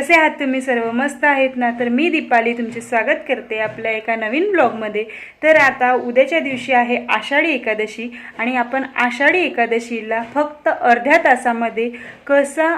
कसे आहात तुम्ही? सर्व मस्त आहेत ना? तर मी दीपाली तुमचे स्वागत करते आपल्या एका नवीन ब्लॉगमध्ये. तर आता उद्याच्या दिवशी आहे आषाढी एकादशी आणि आपण आषाढी एकादशीला फक्त अर्ध्या तासामध्ये कसा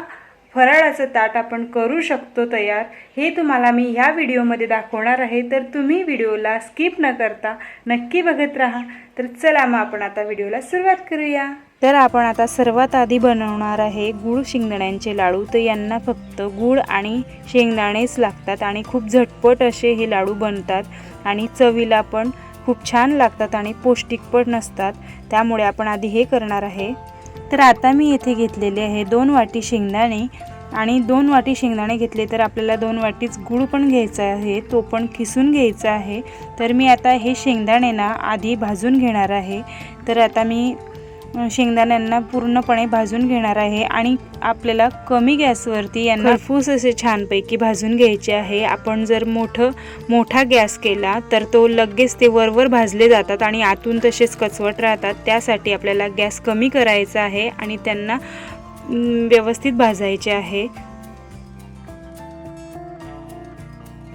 फराळाचं ताट आपण करू शकतो तयार हे तुम्हाला मी ह्या व्हिडिओमध्ये दाखवणार आहे. तर तुम्ही व्हिडिओला स्किप न करता नक्की बघत राहा. तर चला मग आपण आता व्हिडिओला सुरुवात करूया. तर आपण आता सर्वात आधी बनवणार आहे गूळ शेंगदाण्यांचे लाडू. तर यांना फक्त गूळ आणि शेंगदाणेच लागतात आणि खूप झटपट असे हे लाडू बनतात. आणि चवीला पण खूप छान लागतात आणि पौष्टिक पण नसतात. त्यामुळे आपण आधी हे करणार आहे. तर आता मी येथे घेतलेले आहे दोन वाटी शेंगदाणे. आणि दोन वाटी शेंगदाणे घेतले तर आपल्याला दोन वाटीच गूळ पण घ्यायचा आहे. तो पण किसून घ्यायचा आहे. तर मी आता हे शेंगदाणे ना आधी भाजून घेणार आहे. तर आता मी शेंगदाण्यांना पूर्णपणे भाजून घेणार आहे आणि आपल्याला कमी गॅसवरती यांना फूस असे छानपैकी भाजून घ्यायचे आहे. आपण जर मोठं मोठा गॅस केला तर तो लगेच ते वरवर भाजले जातात आणि आतून तसेच कचवट राहतात. त्यासाठी आपल्याला गॅस कमी करायचा आहे आणि त्यांना व्यवस्थित भाजायचे आहे.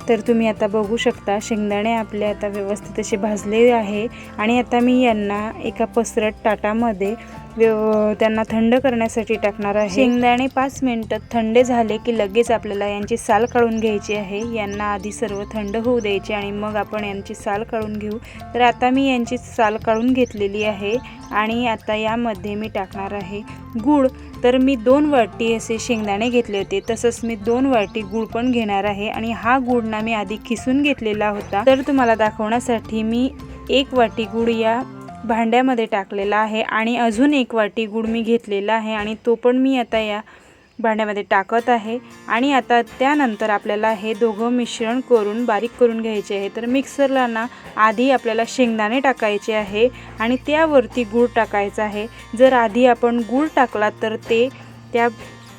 तर तुम्ही आता बघू शकता शेंगदाणे आपले आता व्यवस्थित असे भाजले आहे. आणि आता मी यांना एका पसरट ताटामध्ये व्यव त्यांना थंड करण्यासाठी टाकणार आहे. शेंगदाणे पाच मिनटं थंड झाले की लगेच आपल्याला यांची साल काढून घ्यायची आहे. यांना आधी सर्व थंड होऊ द्यायचे आणि मग आपण यांची साल काढून घेऊ. तर आता मी यांची साल काढून घेतलेली आहे आणि आता यामध्ये मी टाकणार आहे गूळ. तर मी दोन वाटी असे शेंगदाणे घेतले होते. तसंच मी दोन वाटी गूळ पण घेणार आहे आणि हा गूळ ना मी आधी खिसून घेतलेला होता. तर तुम्हाला दाखवण्यासाठी मी एक वाटी गूळ या भांड्यामध्ये टाकलेला आहे आणि अजून एक वाटी गूळ मी घेतलेला आहे आणि तो पण मी आता या भांड्यामध्ये टाकत आहे. आणि आता त्यानंतर आपल्याला हे दोघं मिश्रण करून बारीक करून घ्यायचे आहे. तर मिक्सरला ना आधी आपल्याला शेंगदाणे टाकायचे आहे आणि त्यावरती गूळ टाकायचा आहे. जर आधी आपण गूळ टाकला तर ते त्या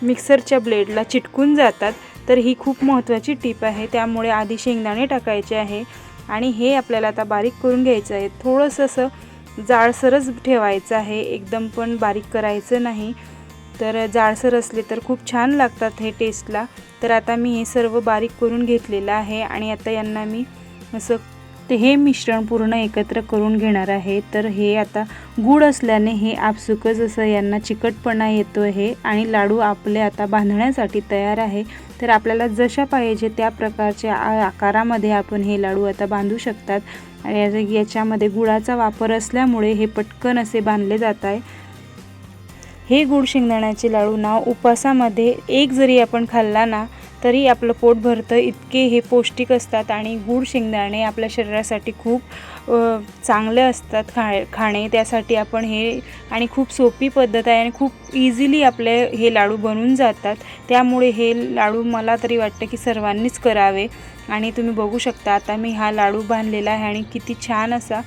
मिक्सरच्या ब्लेडला चिटकून जातात. तर ही खूप महत्त्वाची टीप आहे. त्यामुळे आधी शेंगदाणे टाकायचे आहे आणि हे आपल्याला आता बारीक करून घ्यायचं आहे. थोडंसं असं जाळसरच ठेवायचं आहे. एकदम पण बारीक करायचं नाही. तर जाळसर असले तर खूप छान लागतात हे टेस्टला तर आता मी हे सर्व बारीक करून घेतलेलं आहे आणि आता यांना मी असं तर हे मिश्रण पूर्ण एकत्र करून घेणार आहे. तर हे आता गूळ असल्याने हे आपसुकच असं यांना चिकटपणा येतो आहे आणि लाडू आपले आता बांधण्यासाठी तयार आहे. तर आपल्याला जशा पाहिजे त्या प्रकारच्या आ- आकारामध्ये आपण हे लाडू आता बांधू शकतात. आणि याच्यामध्ये गुळाचा वापर असल्यामुळे हे पटकन असे बांधले जात आहे. हे गुळ शेंगदाण्याचे लाडू ना उपासामध्ये एक जरी आपण खाल्ला ना तरी आपलं पोट भरतं इतके हे पौष्टिक असतात आणि गूळ शेंगदाणे आपल्या शरीरासाठी खूप चांगले असतात खा खाणे. त्यासाठी आपण हे आणि खूप सोपी पद्धत आहे आणि खूप इझिली आपले हे लाडू बनून जातात. त्यामुळे हे लाडू मला तरी वाटतं की सर्वांनीच करावे. आणि तुम्ही बघू शकता आता मी हा लाडू बांधलेला आहे आणि किती छान असा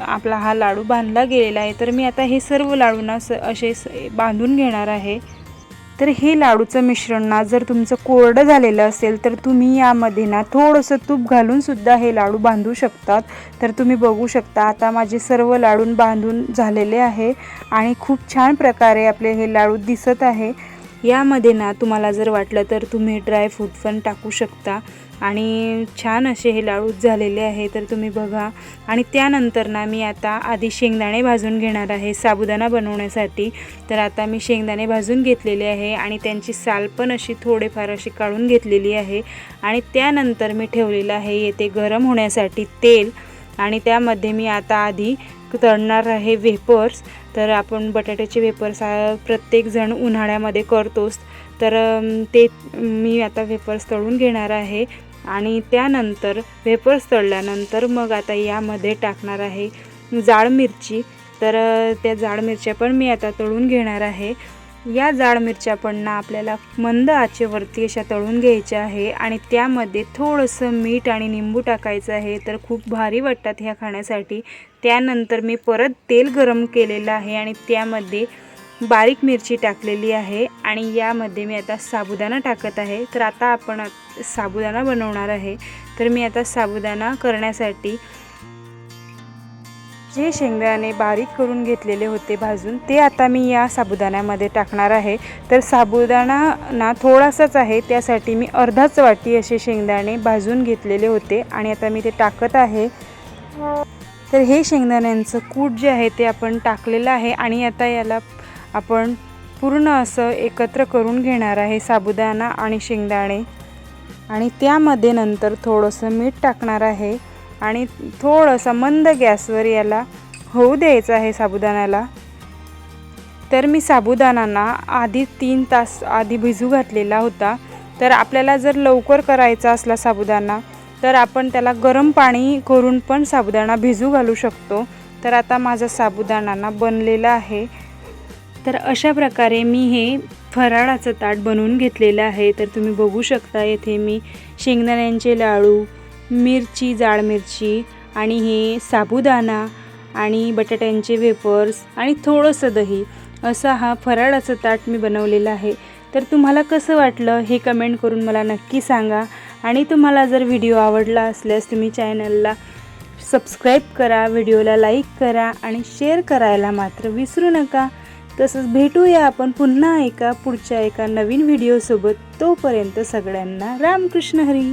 आपला हा लाडू बांधला गेलेला आहे. तर मी आता हे सर्व लाडूंना स असे बांधून घेणार आहे. तर हे लाडूचं मिश्रण ना जर तुमचं कोरडं झालेलं असेल तर तुम्ही यामध्ये ना थोडंसं तूप घालून सुद्धा हे लाडू बांधू शकतात. तर तुम्ही बघू शकता आता माझे सर्व लाडून बांधून झालेले आहे आणि खूप छान प्रकारे आपले हे लाडू दिसत आहे. यामध्ये ना तुम्हाला जर वाटलं तर तुम्ही ड्रायफ्रूट पण टाकू शकता. आणि छान असे हे लाडू झालेले आहे तर तुम्ही बघा. आणि त्यानंतर ना मी आता आधी शेंगदाणे भाजून घेणार आहे साबुदाणा बनवण्यासाठी. तर आता मी शेंगदाणे भाजून घेतलेले आहे आणि त्यांची साल पण अशी थोडेफार अशी काढून घेतलेली आहे. आणि त्यानंतर मी ठेवलेलं आहे येथे गरम होण्यासाठी तेल. आणि त्यामध्ये मी आता आधी तळणार आहे वेपर्स तर आपण बटाट्याचे वेपर्स प्रत्येकजण उन्हाळ्यामध्ये करतोच. तर ते मी आता वेपर्स तळून घेणार आहे आणि त्यानंतर वेपर्स तळल्यानंतर मग आता यामध्ये टाकणार आहे जाड मिरची. तर त्या जाड मिरच्या पण मी आता तळून घेणार आहे. या जाड मिरच्या पण आपल्याला मंद आचेवरती अशा तळून घ्यायच्या आहे आणि त्यामध्ये थोडंसं मीठ आणि निंबू टाकायचं आहे. तर खूप भारी वाटतात ह्या खाण्यासाठी. त्यानंतर मी परत तेल गरम केलेलं आहे आणि त्यामध्ये बारीक मिरची टाकलेली आहे आणि यामध्ये मी आता साबुदाणा टाकत आहे. तर आता आपण साबुदाणा बनवणार आहे. तर मी आता साबुदाणा करण्यासाठी जे शेंगदाणे बारीक करून घेतलेले होते भाजून ते आता मी या साबुदाण्यामध्ये टाकणार आहे. तर साबुदाणा ना थोडासाच आहे त्यासाठी मी अर्धाच वाटी असे शेंगदाणे भाजून घेतलेले होते आणि आता मी ते टाकत आहे. तर हे शेंगदाण्यांचं कूट जे आहे ते आपण टाकलेलं आहे आणि आता याला आपण पूर्ण असं एकत्र करून घेणार आहे साबुदाणा आणि शेंगदाणे. आणि त्यामध्ये नंतर थोडंसं मीठ टाकणार आहे. आणि थोडंसं मंद गॅसवर याला होऊ द्यायचं आहे साबुदाण्याला. तर मी साबुदाणांना आधी तीन तास आधी भिजू घातलेला होता. तर आपल्याला जर लवकर करायचा असला साबुदाणा तर आपण त्याला गरम पाणी करून पण साबुदाणा भिजू घालू शकतो. तर आता माझा साबुदाणा बनलेला आहे. तर अशा प्रकारे मी हे फराळाचं ताट बनवून घेतलेलं आहे. तर तुम्ही बघू शकता येथे मी शेंगदाण्यांचे लाडू मिरची जाड मिरची आणि हे साबुदाणा आणि बटाट्यांचे वेपर्स आणि थोडंसं दही. असा हा फराळाचं ताट मी बनवलेलं आहे. तर तुम्हाला कसं वाटलं हे कमेंट करून मला नक्की सांगा. आणि तुम्हाला जर व्हिडिओ आवडला असल्यास तुम्ही चॅनलला सबस्क्राईब करा व्हिडिओला लाईक करा आणि शेअर करायला मात्र विसरू नका. तसंच भेटूया आपण पुन्हा एका पुढच्या एका नवीन व्हिडिओसोबत. तोपर्यंत सगळ्यांना रामकृष्ण हरी.